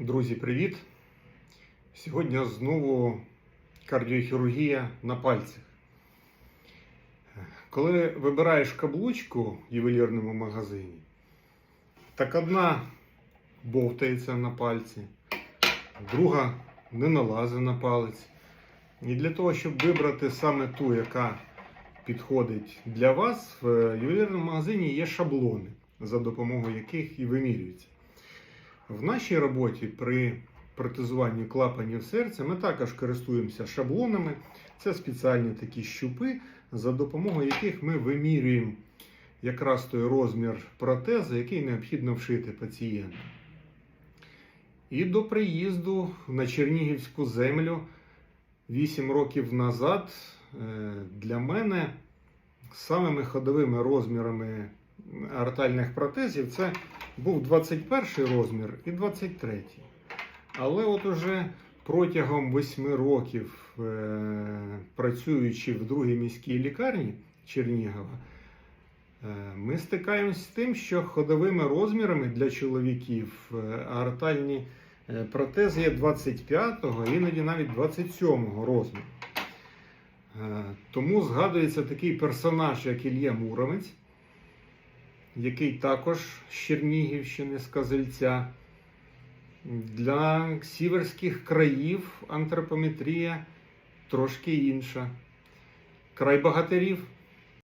Друзі, привіт! Сьогодні знову кардіохірургія на пальцях. Коли вибираєш каблучку в ювелірному магазині, так одна бовтається на пальці, друга не налазить на палець. І для того, щоб вибрати саме ту, яка підходить для вас, в ювелірному магазині є шаблони, за допомогою яких і вимірюється. В нашій роботі при протезуванні клапанів серця ми також користуємося шаблонами. Це спеціальні такі щупи, за допомогою яких ми вимірюємо якраз той розмір протезу, який необхідно вшити пацієнту. І до приїзду на Чернігівську землю 8 років назад е, для мене самими ходовими розмірами артальних протезів це був 21 розмір і 23. Але от уже протягом 8 років, е, працюючи в другій міській лікарні Чернігова, е, ми стикаємось з тим, що ходовими розмірами для чоловіків е, артальні протези є 25-го, іноді навіть 27-го розміру. Тому згадується такий персонаж, як Ілля Муромець, який також з Чернігівщини, з Казельця. Для сіверських країв антропометрія трошки інша. Край богатирів